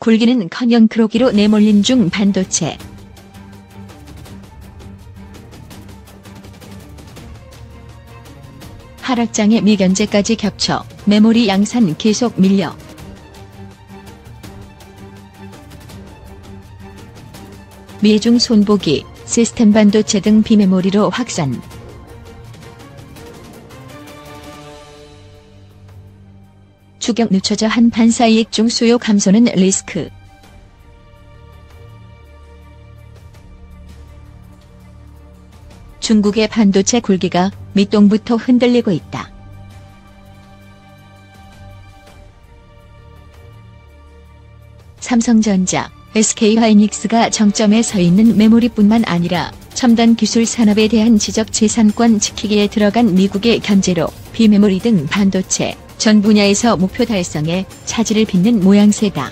굴기는커녕 그로기로 내몰린 중 반도체. 하락장의 미견제까지 겹쳐 메모리 양산 계속 밀려 미중 손보기, 시스템 반도체 등 비메모리로 확산. 추격 늦춰져 한 판 사 이익 중 수요 감소는 리스크. 중국의 반도체 굴기가 밑동부터 흔들리고 있다. 삼성전자, SK하이닉스가 정점에 서 있는 메모리뿐만 아니라 첨단 기술 산업에 대한 지적 재산권 지키기에 들어간 미국의 견제로 비메모리 등 반도체 전 분야에서 목표 달성에 차질을 빚는 모양새다.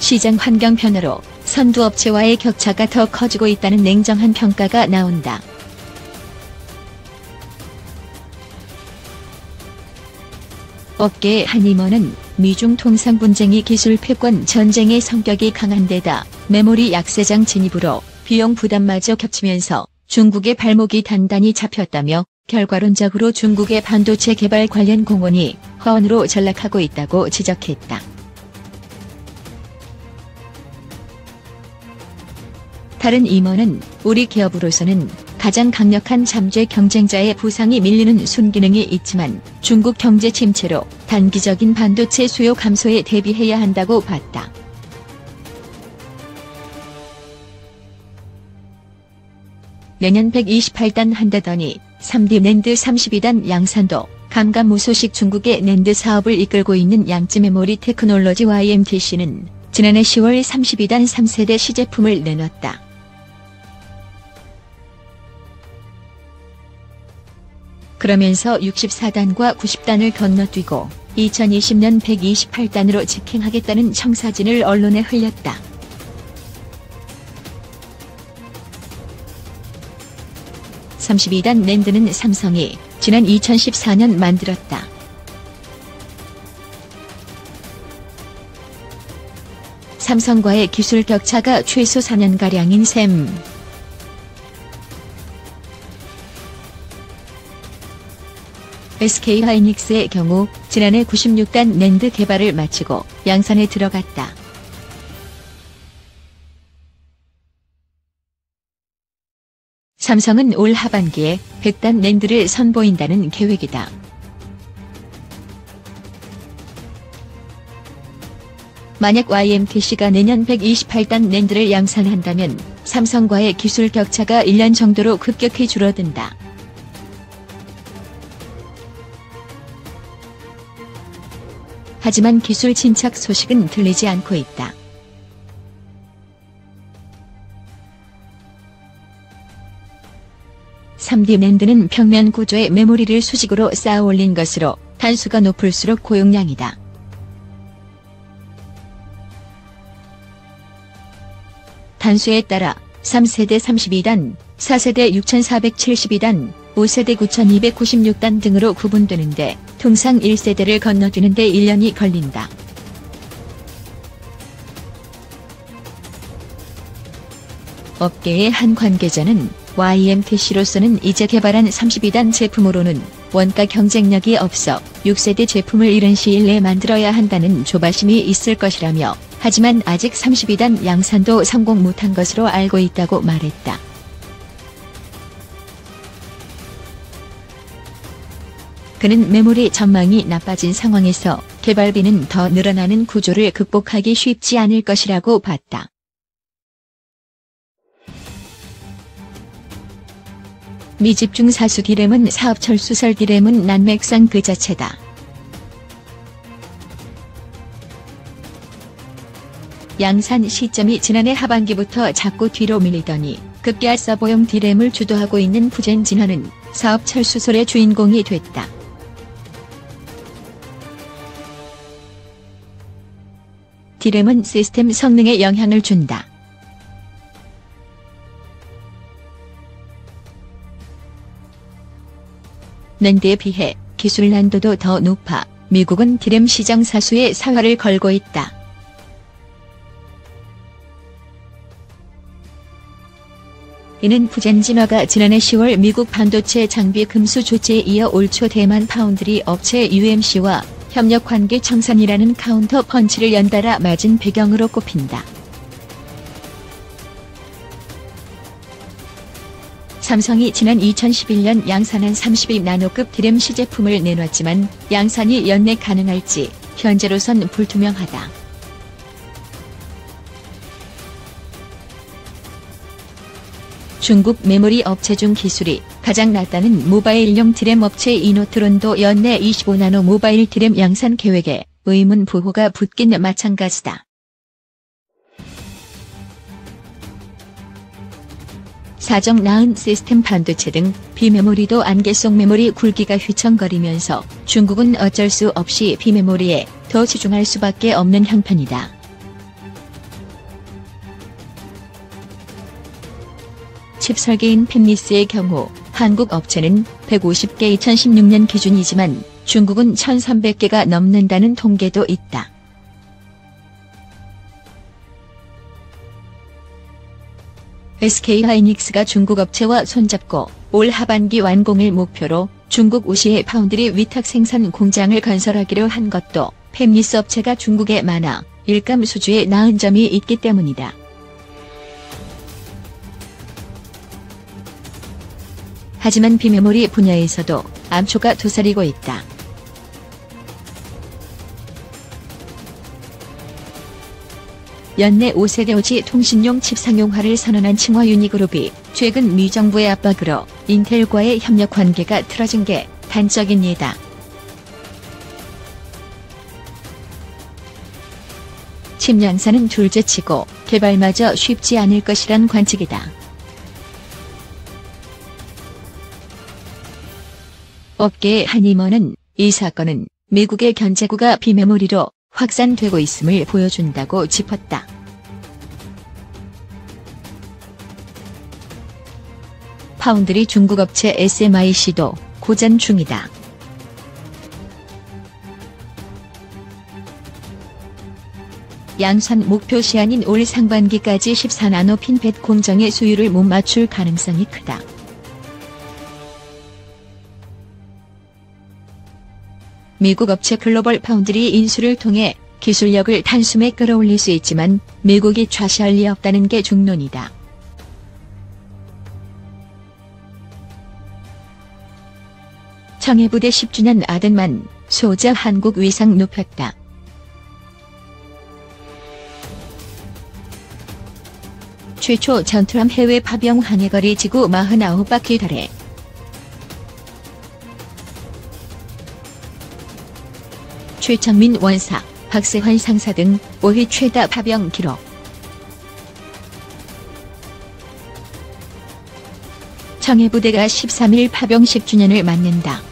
시장 환경 변화로 선두업체와의 격차가 더 커지고 있다는 냉정한 평가가 나온다. 업계의 한 임원은 미중 통상 분쟁이 기술 패권 전쟁의 성격이 강한 데다 메모리 약세장 진입으로 비용 부담마저 겹치면서 중국의 발목이 단단히 잡혔다며 결과론적으로 중국의 반도체 개발 관련 공원이 허언으로 전락하고 있다고 지적했다. 다른 임원은 우리 기업으로서는 가장 강력한 잠재 경쟁자의 부상이 밀리는 순기능이 있지만 중국 경제 침체로 단기적인 반도체 수요 감소에 대비해야 한다고 봤다. 내년 128단 한다더니 3D 낸드 32단 양산도 감감무소식 중국의 낸드 사업을 이끌고 있는 양쯔 메모리 테크놀로지 YMTC는 지난해 10월 32단 3세대 시제품을 내놨다. 그러면서 64단과 90단을 건너뛰고 2020년 128단으로 직행하겠다는 청사진을 언론에 흘렸다. (32단) 랜드는 삼성이 지난 2014년 만들었다. 삼성과의 기술 격차가 최소 4년가량인 셈. SK하이닉스의 경우 지난해 96단 낸드 개발을 마치고 양산에 들어갔다. 삼성은 올 하반기에 100단 낸드를 선보인다는 계획이다. 만약 YMTC가 내년 128단 낸드를 양산한다면 삼성과의 기술 격차가 1년 정도로 급격히 줄어든다. 하지만 기술 침착 소식은 들리지 않고 있다. (3D) 낸드는 평면 구조의 메모리를 수직으로 쌓아 올린 것으로 단수가 높을수록 고용량이다. 단수에 따라 3세대 32단, 4세대 6472단, 5세대 9296단 등으로 구분되는데 통상 1세대를 건너뛰는데 1년이 걸린다. 업계의 한 관계자는 YMTC로서는 이제 개발한 32단 제품으로는 원가 경쟁력이 없어 6세대 제품을 이른 시일 내에 만들어야 한다는 조바심이 있을 것이라며 하지만 아직 32단 양산도 성공 못한 것으로 알고 있다고 말했다. 그는 메모리 전망이 나빠진 상황에서 개발비는 더 늘어나는 구조를 극복하기 쉽지 않을 것이라고 봤다. 미집중 사수 디램은 사업 철수설 디램은 난맥상 그 자체다. 양산 시점이 지난해 하반기부터 자꾸 뒤로 밀리더니 급기야 서버용 디램을 주도하고 있는 부젠 진화는 사업 철수설의 주인공이 됐다. 디램은 시스템 성능에 영향을 준다. 낸드에 비해 기술 난도도 더 높아 미국은 디램 시장 사수에 사활을 걸고 있다. 이는 부젠진화가 지난해 10월 미국 반도체 장비 금수 조치에 이어 올 초 대만 파운드리 업체 UMC와 협력 관계 청산이라는 카운터 펀치를 연달아 맞은 배경으로 꼽힌다. 삼성이 지난 2011년 양산한 32 나노급 디램 시제품을 내놨지만 양산이 연내 가능할지 현재로선 불투명하다. 중국 메모리 업체 중 기술이 가장 낮다는 모바일용 디램 업체 이노트론도 연내 25나노 모바일 디램 양산 계획에 의문 부호가 붙긴 마찬가지다. 사정 나은 시스템 반도체 등 비메모리도 안개 속 메모리 굵기가 휘청거리면서 중국은 어쩔 수 없이 비메모리에 더 치중할 수밖에 없는 형편이다. 칩 설계인 팹리스의 경우 한국 업체는 150개 2016년 기준이지만 중국은 1300개가 넘는다는 통계도 있다. SK하이닉스가 중국 업체와 손잡고 올 하반기 완공을 목표로 중국 우시의 파운드리 위탁 생산 공장을 건설하기로 한 것도 팹리스 업체가 중국에 많아 일감 수주에 나은 점이 있기 때문이다. 하지만 비메모리 분야에서도 암초가 도사리고 있다. 연내 5세대 오지 통신용 칩 상용화를 선언한 칭화 유니그룹이 최근 미 정부의 압박으로 인텔과의 협력 관계가 틀어진 게 단적인 예다. 칩 양산은 둘째치고 개발마저 쉽지 않을 것이란 관측이다. 업계의 한 임원은 이 사건은 미국의 견제구가 비메모리로 확산되고 있음을 보여준다고 짚었다. 파운드리 중국 업체 SMIC도 고전 중이다. 양산 목표 시한인 올 상반기까지 14나노 핀펫 공정의 수율을 못 맞출 가능성이 크다. 미국 업체 글로벌 파운드리 인수를 통해 기술력을 단숨에 끌어올릴 수 있지만 미국이 좌시할 리 없다는 게 중론이다. 청해부대 10주년 아들만 소자 한국 위상 높였다. 최초 전투함 해외 파병 항해거리 지구 49바퀴 달해 최창민 원사, 박세환 상사 등 5회 최다 파병 기록. 청해부대가 13일 파병 10주년을 맞는다.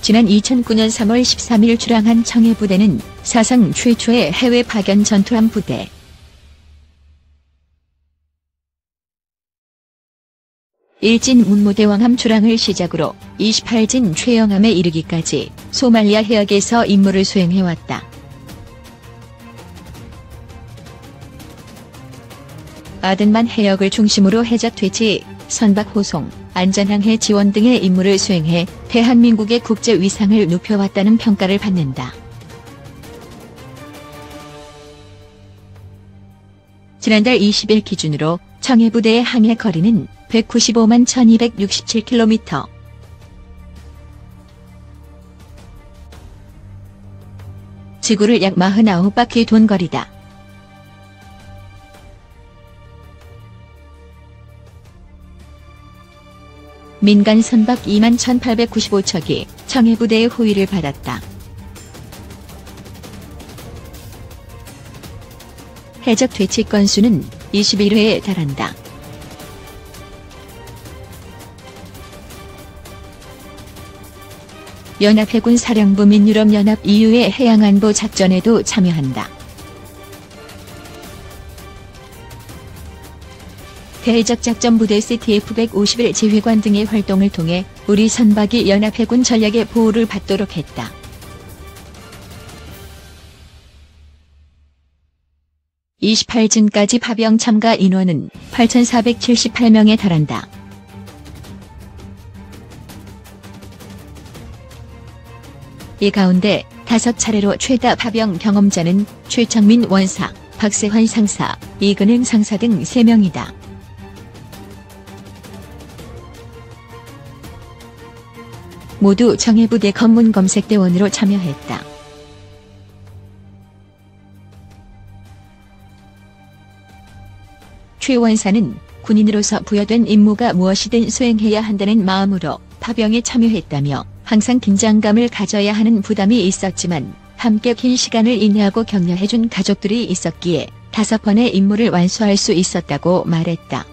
지난 2009년 3월 13일 출항한 청해부대는 사상 최초의 해외 파견 전투함 부대. 일진 문무대왕함 출항을 시작으로 28진 최영함에 이르기까지 소말리아 해역에서 임무를 수행해왔다. 아든만 해역을 중심으로 해적 퇴치, 선박 호송, 안전항해 지원 등의 임무를 수행해 대한민국의 국제 위상을 높여왔다는 평가를 받는다. 지난달 20일 기준으로 청해부대의 항해 거리는 195만 1267km. 지구를 약 49바퀴 돈 거리다. 민간 선박 2만 1895척이 청해부대의 호위를 받았다. 해적 퇴치 건수는 21회에 달한다. 연합해군 사령부 민 유럽연합 EU의 해양안보 작전에도 참여한다. 대적 작전부대 CTF-151 지휘관 등의 활동을 통해 우리 선박이 연합해군 전략의 보호를 받도록 했다. 28진까지 파병 참가 인원은 8,478명에 달한다. 이 가운데 다섯 차례로 최다 파병 경험자는 최창민 원사, 박세환 상사, 이근행 상사 등 3명이다. 모두 정예부대 검문 검색대원으로 참여했다. 최 원사는 군인으로서 부여된 임무가 무엇이든 수행해야 한다는 마음으로 파병에 참여했다며 항상 긴장감을 가져야 하는 부담이 있었지만 함께 긴 시간을 인내하고 격려해준 가족들이 있었기에 다섯 번의 임무를 완수할 수 있었다고 말했다.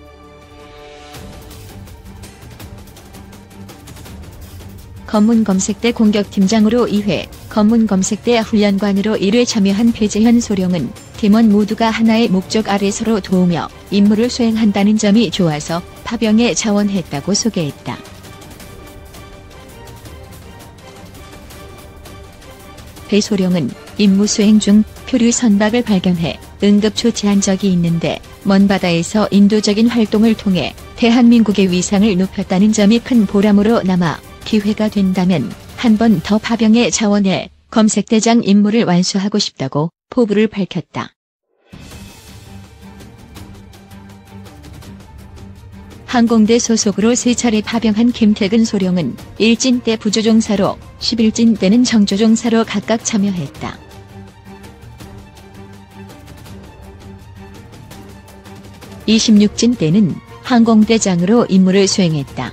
검문검색대 공격팀장으로 2회, 검문검색대 훈련관으로 1회 참여한 배재현 소령은 팀원 모두가 하나의 목적 아래 서로 도우며 임무를 수행한다는 점이 좋아서 파병에 자원했다고 소개했다. 배소령은 임무 수행 중 표류 선박을 발견해 응급 조치한 적이 있는데 먼 바다에서 인도적인 활동을 통해 대한민국의 위상을 높였다는 점이 큰 보람으로 남아 기회가 된다면 한 번 더 파병에 자원해 검색대장 임무를 완수하고 싶다고 포부를 밝혔다. 항공대 소속으로 세 차례 파병한 김태근 소령은 1진 때 부조종사로 11진 때는 정조종사로 각각 참여했다. (26진) 때는 항공대장으로 임무를 수행했다.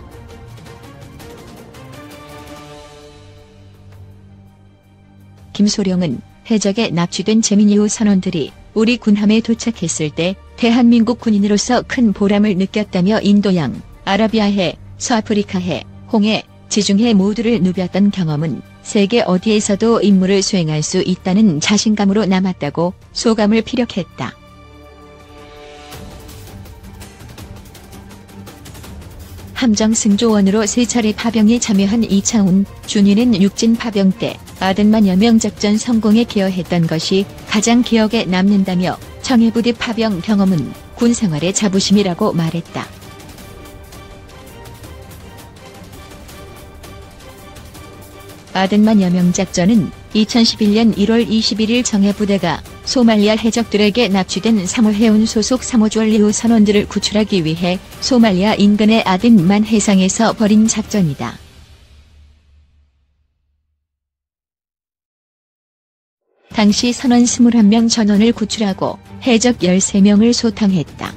김소령은 해적에 납치된 재민이후 선원들이 우리 군함에 도착했을 때 대한민국 군인으로서 큰 보람을 느꼈다며 인도양, 아라비아해, 서아프리카해, 홍해, 지중해 모두를 누볐던 경험은 세계 어디에서도 임무를 수행할 수 있다는 자신감으로 남았다고 소감을 피력했다. 함정 승조원으로 세 차례 파병에 참여한 이창훈, 준이는 육진 파병 때 아든만 여명 작전 성공에 기여했던 것이 가장 기억에 남는다며 청해부대 파병 경험은 군 생활의 자부심이라고 말했다. 아든만 여명 작전은 2011년 1월 21일 정해부대가 소말리아 해적들에게 납치된 사모해운 소속 3호 졸리우 선원들을 구출하기 위해 소말리아 인근의 아든만 해상에서 벌인 작전이다. 당시 선원 21명 전원을 구출하고 해적 13명을 소탕했다.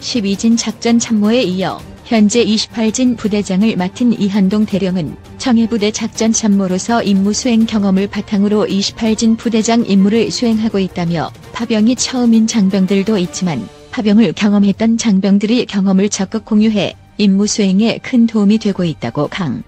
(12진) 작전 참모에 이어 현재 28진 부대장을 맡은 이한동 대령은 청해부대 작전 참모로서 임무 수행 경험을 바탕으로 28진 부대장 임무를 수행하고 있다며 파병이 처음인 장병들도 있지만 파병을 경험했던 장병들이 경험을 적극 공유해 임무 수행에 큰 도움이 되고 있다고 강.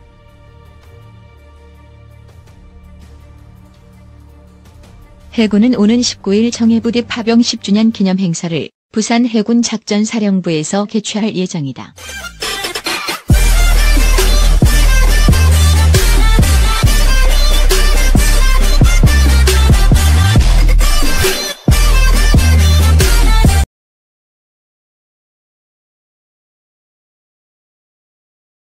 해군은 오는 19일 정예부대 파병 10주년 기념 행사를 부산 해군 작전사령부에서 개최할 예정이다.